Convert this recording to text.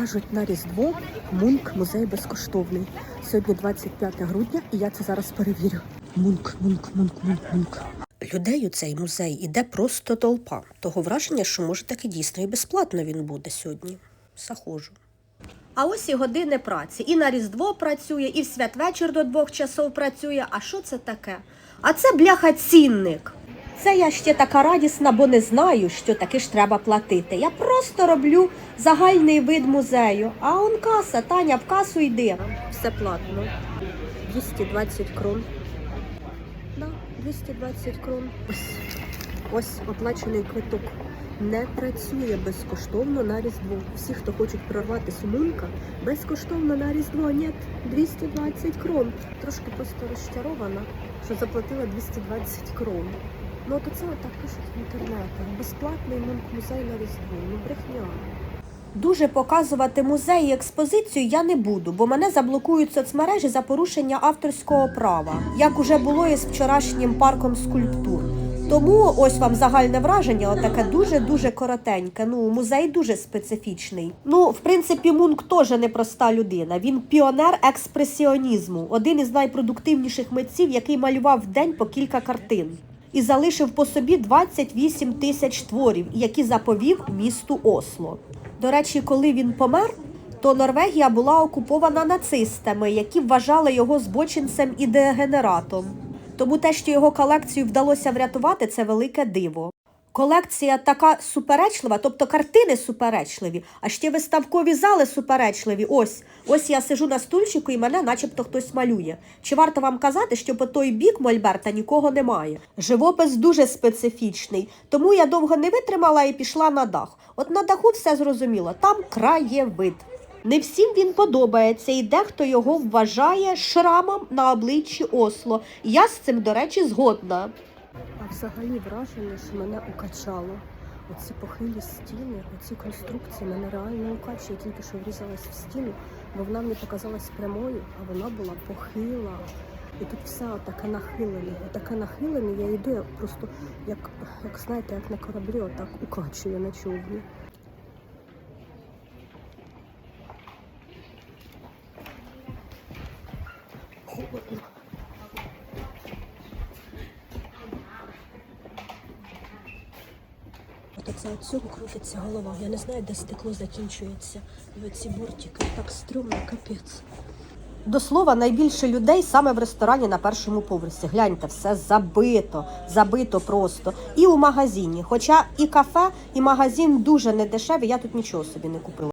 кажуть, на Різдво Мунк музей безкоштовний. Сьогодні 25 грудня, і я це зараз перевірю. Мунк, мунк, мунк, мунк, мунк. Людей у цей музей іде просто толпа. Того враження, що може таки дійсно і безплатно він буде сьогодні. Заходжу. А ось і години праці. І на Різдво працює, і в святвечір до двох часов працює. А що це таке? А це бляха цінник. Це я ще така радісна, бо не знаю, що таки ж треба платити. Я просто роблю загальний вид музею. А он каса, Таня, в касу йди. Все платно. 220 крон. Да, 220 крон. Ось, ось оплачений квиток. Не працює безкоштовно на Різдво. Всі, хто хочуть прорвати сумунка, безкоштовно на Різдво. Ні, 220 крон. Трошки просто розчарована, що заплатила 220 крон. Ну то це отак пишуть в інтернетах. Безплатний музей на Різдво. Ну брехня. Дуже показувати музей і експозицію я не буду, бо мене заблокують соцмережі за порушення авторського права, як уже було і з вчорашнім парком скульптур. Тому ось вам загальне враження, отаке дуже дуже коротеньке. Ну, музей дуже специфічний. Ну, в принципі, Мунк теж непроста людина. Він піонер експресіонізму, один із найпродуктивніших митців, який малював в день по кілька картин. І залишив по собі 28 тисяч творів, які заповів місту Осло. До речі, коли він помер, то Норвегія була окупована нацистами, які вважали його збочинцем і дегенератом. Тому те, що його колекцію вдалося врятувати, це велике диво. Колекція така суперечлива, тобто картини суперечливі, а ще виставкові зали суперечливі. Ось, ось я сижу на стульчику і мене начебто хтось малює. Чи варто вам казати, що по той бік Мольберта нікого немає? Живопис дуже специфічний, тому я довго не витримала і пішла на дах. От на даху все зрозуміло, там краєвид. Не всім він подобається, і дехто його вважає шрамом на обличчі Осло. Я з цим, до речі, згодна. Взагалі враження, що мене укачало. Оці похилі стіни, оці конструкції мене реально укачує. Тільки що врізалась в стіну, бо вона мені показалась прямою, а вона була похила. І тут все отаке нахилене. Отаке нахилене, я йду, я просто, як, як знаєте, як на кораблі, отак укачує на човні. Холодно. Оце от цього крутиться голова. Я не знаю, де стекло закінчується. І оці бортики так стрьомно, капець. До слова, найбільше людей саме в ресторані на першому поверсі. Гляньте, все забито, забито просто. І у магазині. Хоча і кафе, і магазин дуже недешеві, я тут нічого собі не купила.